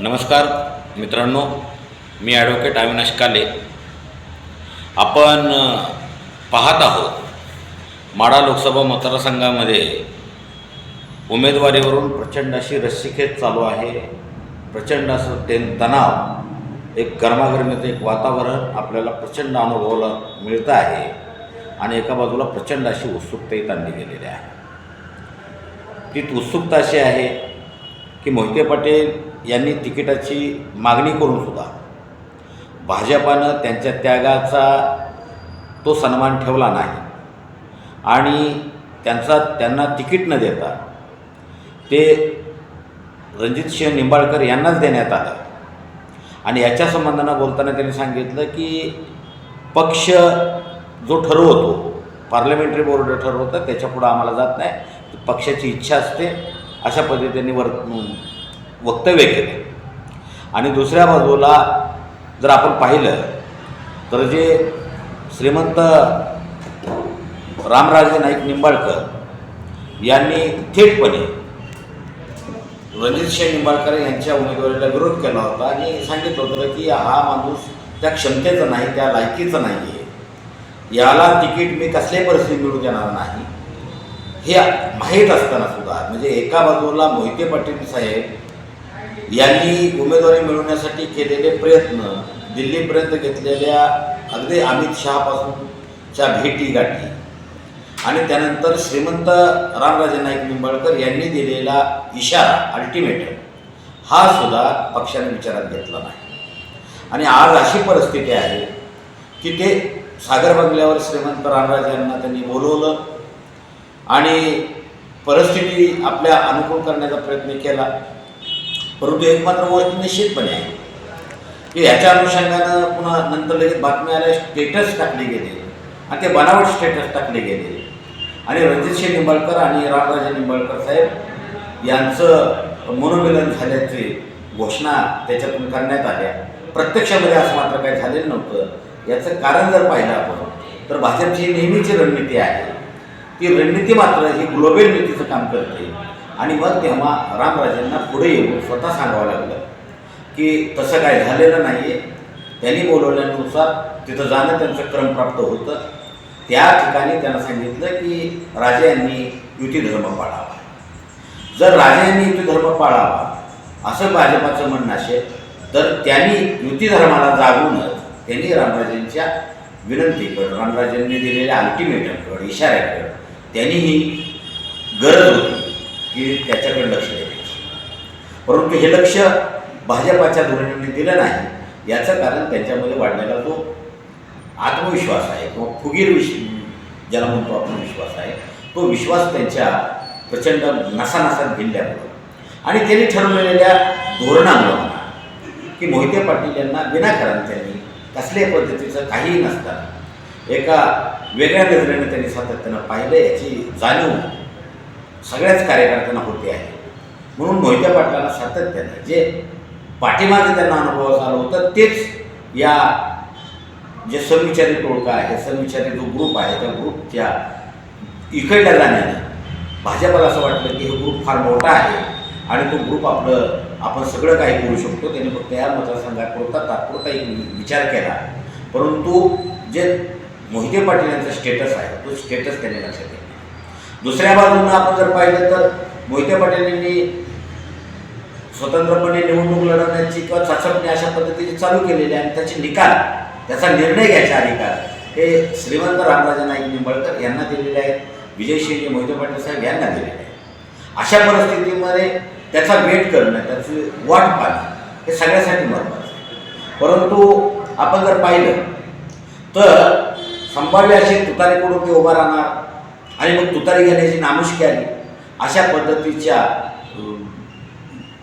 नमस्कार मित्रांनो. मी ॲडव्होकेट अविनाश काले. आपण पाहत आहोत माडा लोकसभा मतदारसंघामध्ये उमेदवारीवरून प्रचंड अशी रस्सीखेच चालू आहे. प्रचंड असं ते तणाव एक गरमागरमीचं एक वातावरण आपल्याला प्रचंड अनुभवाला मिळतं आहे आणि एका बाजूला प्रचंड अशी उत्सुकताही ताणली गेलेली आहे. ती उत्सुकता अशी आहे की मोहिते पाटील यांनी तिकिटाची मागणी करून सुद्धा भाजपानं त्यांच्या त्यागाचा तो सन्मान ठेवला नाही. आणि त्यांचा त्यांना तिकीट न देता ते रणजितसिंह निंबाळकर यांनाच देण्यात आलं. आणि याच्या संबंधानं बोलताना त्यांनी सांगितलं की पक्ष जो ठरवतो पार्लमेंटरी बोर्ड ठरवतं त्याच्यापुढं आम्हाला जात नाही. पक्षाची इच्छा असते. अशा पद्धतीने वर वक्तव्य केलं. आणि दुसऱ्या बाजूला जर आपण पाहिलं तर जे श्रीमंत रामराजे नाईक निंबाळकर यांनी थेटपणे रणजितसिंह निंबाळकर यांच्या उमेदवारीला विरोध केला होता. आणि सांगितलं होतं की हा माणूस त्या क्षमतेचा नाही त्या लायकीचा नाही आहे याला तिकीट मी कसल्याही परिस्थिती मिळू देणार नाही. हे माहीत असताना सुद्धा म्हणजे एका बाजूला मोहिते पाटील साहेब यांनी उमेदवारी मिळवण्यासाठी केलेले प्रयत्न दिल्लीपर्यंत घेतलेल्या अगदी अमित शहापासूनच्या भेटी गाठी. आणि त्यानंतर श्रीमंत रामराजे नाईक निंबाळकर यांनी दिलेला इशारा अल्टिमेटम हा सुद्धा पक्षाने विचारात घेतला नाही. आणि आज अशी परिस्थिती आहे की ते सागर बंगल्यावर श्रीमंत रामराजे यांना त्यांनी बोलवलं आणि परिस्थिती आपल्या अनुकूल करण्याचा प्रयत्न केला. परंतु एक मात्र गोष्ट निश्चितपणे आहे की ह्याच्या अनुषंगानं पुन्हा नंतर लगेच बातम्या आल्या स्टेटस टाकले गेले आणि ते बनावट स्टेटस टाकले गेले आणि रणजितसिंह निंबाळकर आणि रामराजे निंबाळकर साहेब यांचं मनोमिलन झाल्याची घोषणा त्याच्यातून करण्यात आल्या. प्रत्यक्षामध्ये असं मात्र काही झालेलं नव्हतं. याचं कारण जर पाहिलं आपण तर भाजपची नेहमीची रणनीती आहे. ती रणनीती मात्र ही ग्लोबल नीतीचं काम करते. आणि मग तेव्हा रामराजेंना पुढे येऊन स्वतः सांगावं लागलं की तसं काय झालेलं नाही आहे त्यांनी बोलवल्यानुसार तिथं जाणं त्यांचं क्रम प्राप्त होतं. त्या ठिकाणी त्यांना सांगितलं की राजा यांनी युती धर्म पाळावा. जर राजा यांनी युतीधर्म पाळावा असं भाजपाचं म्हणणं असेल तर त्यांनी युती धर्माला जागूनच त्यांनी रामराजेंच्या विनंतीकडं रामराजेंनी दिलेल्या अल्टिमेटमकडं इशाऱ्याकडं त्यांनी ही गरज होती. की त्याच्याकडे लक्ष द्यायचं. परंतु हे लक्ष भाजपाच्या धोरणांनी दिलं नाही याचं कारण त्यांच्यामध्ये वाढलेला जो आत्मविश्वास आहे किंवा फुगीर विश ज्याला म्हणतो आत्मविश्वास आहे तो विश्वास त्यांच्या प्रचंड नसानसात भिनल्यामुळं आणि त्यांनी ठरवलेल्या धोरणामुळं की मोहिते पाटील यांना विनाकारण त्यांनी कसल्याही पद्धतीचं काहीही नसताना एका वेगळ्या नजरेने त्यांनी सातत्यानं पाहिलं याची जाणीव सगळ्याच कार्यकर्त्यांना होते आहे. म्हणून मोहिते पाटलांना सातत्यानं जे पाठीमागे त्यांना अनुभव आलं होतं तेच या जे समविचारी टोळका आहे समविचारी जो ग्रुप आहे त्या ग्रुपच्या इकडल्या जाण्याने भाजपला असं वाटलं की हे ग्रुप फार मोठा आहे आणि तो ग्रुप आपलं आपण सगळं काही करू शकतो. त्यांनी फक्त या मतदारसंघापुरता तात्पुरता एक विचार केला. परंतु जे मोहिते पाटील यांचा स्टेटस आहे तो स्टेटस त्यांनी लक्षात दुसऱ्या बाजूनं आपण जर पाहिलं तर मोहिते पाटील यांनी स्वतंत्रपणे निवडणूक लढवण्याची किंवा चाचपणी अशा पद्धतीची चालू केलेली आहे आणि त्याचे निकाल त्याचा निर्णय घ्यायचा अधिकार हे श्रीमंत रामराजे नाईक निंबाळकर यांना दिलेले आहेत. विजयसिंह मोहिते पाटील साहेब यांना दिलेले आहेत. अशा परिस्थितीमध्ये त्याचा वेट करणं त्याची वाट पाहणं हे सगळ्यासाठी महत्त्वाचं आहे. परंतु आपण जर पाहिलं तर संभाव्य असे तुतारीकडून ते उभा राहणार आणि मग तुतारी घेण्याची नामुष्की आली. अशा पद्धतीच्या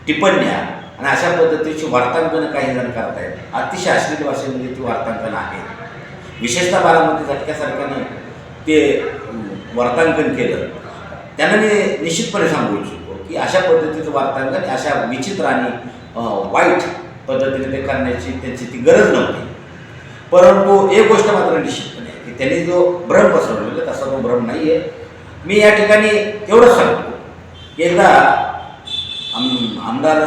टिप्पण्या आणि अशा पद्धतीची वार्तांकनं काही जण करत आहेत अतिशय अश्लील भाषेमध्ये ती वार्तांकनं आहेत. विशेषतः बारामती झटक्यासारख्यानं ते वार्तांकन केलं. त्यांना मी निश्चितपणे सांगू इच्छितो की अशा पद्धतीचं वार्तांकन अशा विचित्र आणि वाईट पद्धतीने ते करण्याची त्यांची ती गरज नव्हती. परंतु एक गोष्ट मात्र निश्चित. की त्यांनी जो भ्रम पसरवलेला तसा तो भ्रम नाही आहे मी या ठिकाणी एवढंच सांगतो की एकदा आम आमदार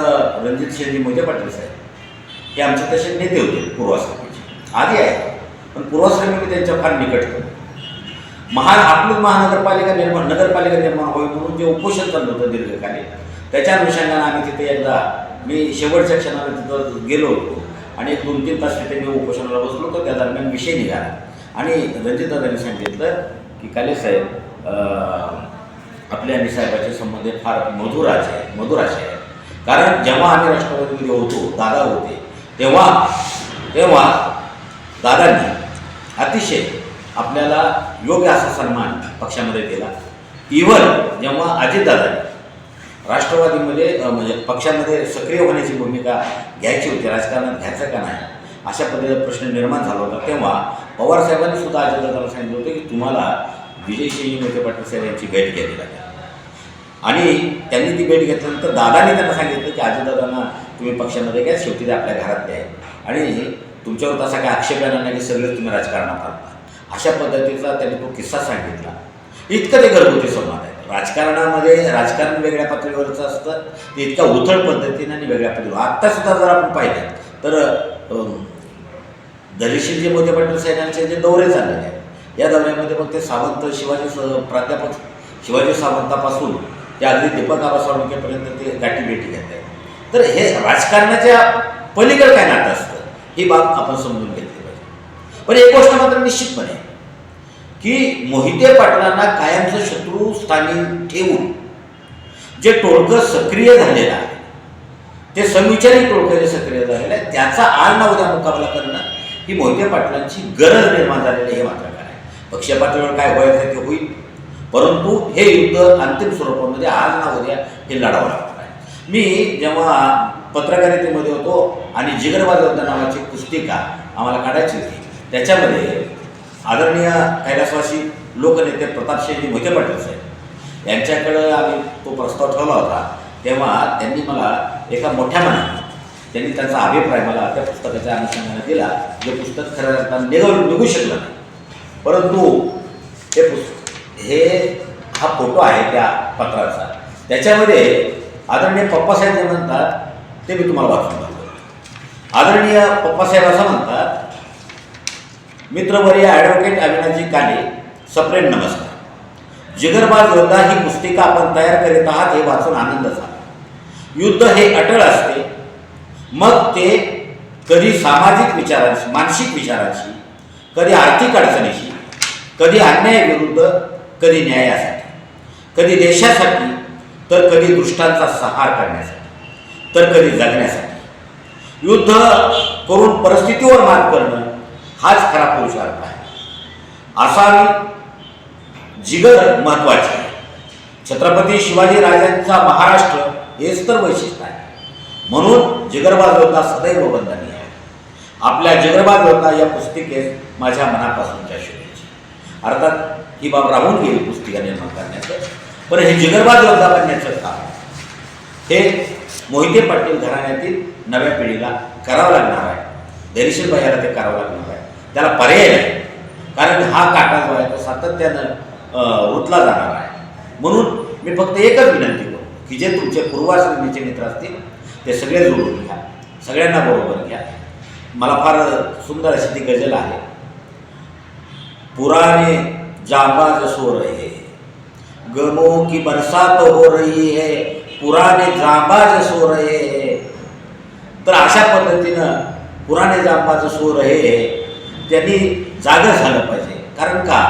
रणजित सिंहजी मोहिते पाटील साहेब हे आमचे तसे नेते होते पूर्वाश्रमीचे आधी आहे पण पूर्वाश्रमी मी त्यांच्या फार निकट होतो. महान आपली महानगरपालिका निर्माण नगरपालिका निर्माण होईल म्हणून जे उपोषण चाललं होतं दीर्घकालीन त्याच्या अनुषंगानं आम्ही तिथे एकदा मी शेवटच्या क्षणाला तिथं गेलो होतो. आणि एक दोन तीन तास तिथे मी उपोषणाला बसलो होतो त्या दरम्यान विषय निघाला. आणि रणजितदादांनी सांगितलं की काले साहेब आपल्या आणि साहेबाचे संबंध फार मधुराचे मधुराचे आहे कारण जेव्हा आम्ही राष्ट्रवादीमध्ये होतो दादा होते तेव्हा तेव्हा दादांनी अतिशय आपल्याला योग्य असा सन्मान पक्षामध्ये दिला. इव्हन जेव्हा अजितदादांनी राष्ट्रवादीमध्ये म्हणजे पक्षामध्ये सक्रिय होण्याची भूमिका घ्यायची होती राजकारणात घ्यायचं का नाही अशा पद्धतीचा प्रश्न निर्माण झाला होता तेव्हा पवार साहेबांनी सुद्धा अजितदादाला सांगितलं होतं की तुम्हाला विजय सिंह मोहिते पाटील साहेब यांची भेट घ्यावी लागेल. आणि त्यांनी ती भेट घेतल्यानंतर दादाने त्यांना सांगितलं की अजितदादांना तुम्ही पक्षामध्ये घ्या शेवटी ते आपल्या घरातले आहे आणि तुमच्यावर तसा काही आक्षेप येणार नाही की सगळे तुम्ही राजकारणात आणता अशा पद्धतीचा त्यांनी तो किस्सा सांगितला. इतकं ते घरगुती संवाद आहे. राजकारणामध्ये राजकारण वेगळ्या पातळीवरचं असतं ते इतक्या उथळ पद्धतीने आणि वेगळ्या पद्धतीवर आत्तासुद्धा जर आपण पाहिलं तर अं, जे मोठे पाटील सैन्याचे जे दौरे चाललेले आहेत या दौऱ्यामध्ये मग ते सावंत शिवाजी स- प्राध्यापक शिवाजी सावंतापासून ते अगदी दीपक आबा साळुंकेपर्यंत ते गाठीभेटी घेत आहेत. तर हे राजकारणाच्या पलीकडे काय नातं असतं ही बाब आपण समजून घेतली पाहिजे. पण एक गोष्ट मात्र निश्चितपणे की मोहिते पाटलांना कायमचं शत्रू स्थानी ठेवून जे टोळकं सक्रिय झालेलं आहे ते समविचारी टोळकं जे सक्रिय झालेलं आहे त्याचा आळ ना उद्या मुकाबला करणं ही मोहिते पाटलांची गरज निर्माण झालेली आहे हे मात्र काय पक्ष पातळीवर काय व्हायचं ते होईल. परंतु हे युद्ध अंतिम स्वरूपामध्ये आज ना उद्या हे लढावं लागणार आहे. मी जेव्हा पत्रकारितेमध्ये होतो आणि जिगरबाज नावाची पुस्तिका आम्हाला काढायची होती त्याच्यामध्ये आदरणीय कैलासवासी लोकनेते प्रतापसिंहजी मोहिते पाटील साहेब यांच्याकडं आम्ही तो प्रस्ताव ठेवला होता. तेव्हा त्यांनी मला एका मोठ्या मनाने त्यांनी त्यांचा अभिप्राय मला त्या पुस्तकाच्या अनुषंगाने दिला. जे पुस्तक खऱ्या अर्थानं निघून निघू शकलं नाही. परंतु हे पुस्तक हे हा फोटो आहे त्या पत्राचा. त्याच्यामध्ये आदरणीय पप्पासाहेब जे म्हणतात ते मी तुम्हाला वाचून दाखवतो. आदरणीय पप्पासाहेब असं म्हणतात मित्रवर्य ॲडव्होकेट अविनाजी काले सप्रेम नमस्कार. जिगरबाज योद्धा ही पुस्तिका आपण तयार करीत आहात हे वाचून आनंद झाला. युद्ध हे अटळ असते मग ते कधी सामाजिक विचारांशी मानसिक विचारांशी कधी आर्थिक अडचणीशी कधी अन्यायाविरुद्ध कधी न्यायासाठी कधी देशासाठी तर कधी दुष्टांचा सहार करण्यासाठी तर कधी जगण्यासाठी. युद्ध करून परिस्थितीवर मात करणं हाच खरा पुरुषार्थ आहे. असावी जिगर महत्वाची आहे छत्रपती शिवाजी राजांचा महाराष्ट्र हेच तर वैशिष्ट्य आहे. म्हणून जिगरबाज योद्धा सदैव वंदनीय आहे. आपल्या जिगरबाज या पुस्तिकेत माझ्या मनापासूनच्या शुभेच्छा अर्थात ही बाब राहून गेली पुस्तिका निर्माण करण्याचं. पण हे जिगरबाज योद्धा बनण्याचं काम हे मोहिते पाटील घराण्यातील नव्या पिढीला करावं लागणार आहे. दरीशील याला ते करावं लागणार आहे. त्याला पर्याय नाही. कारण हा काटा जो आहे तो सातत्यानं रुतला उतला जाणार आहे. म्हणून मी फक्त एकच विनंती करतो की जे तुमचे पूर्वाश्रमीचे मित्र असतील ते सगळे जोडून घ्या. सगळ्यांना बरोबर घ्या. मला फार सुंदर अशी ती गजल आहे. पुराने जाबाज सो रहे. गमो की बरसात हो रही है पुराने जांबाज सो रहे तर अशा पद्धतीनं पुराने जांबाज सो रहे त्यांनी जागं झालं पाहिजे. कारण का?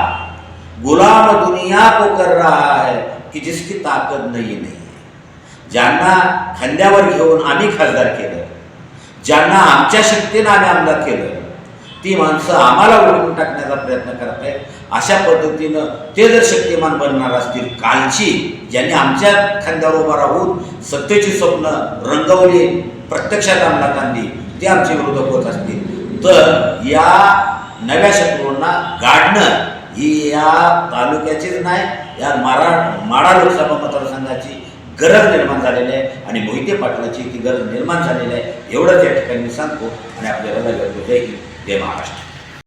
गुलाम दुनिया को कर रहा है की जिसकी ताकद नाही नाही ज्यांना खांद्यावर घेऊन आम्ही खासदार केलं ज्यांना आमच्या शक्तीनं आम्ही आमदार केलं ती माणसं आम्हाला ओळखून टाकण्याचा प्रयत्न करत आहेत. अशा पद्धतीनं ते जर शक्तिमान बनणार असतील कालची ज्यांनी आमच्या खांद्यावर उभा राहून सत्तेची स्वप्न रंगवली प्रत्यक्षात अंमलात आणली ते आमचे विरोधक होत असतील. तर या नव्या शत्रूंना गाडणं ही या तालुक्याचीच नाही या मारा माडा लोकसभा मतदारसंघाची गरज निर्माण झालेली आहे आणि मोहिते पाटलाची ती गरज निर्माण झालेली आहे. एवढंच या ठिकाणी मी सांगतो आणि आपल्याला जय हिंद जय महाराष्ट्र.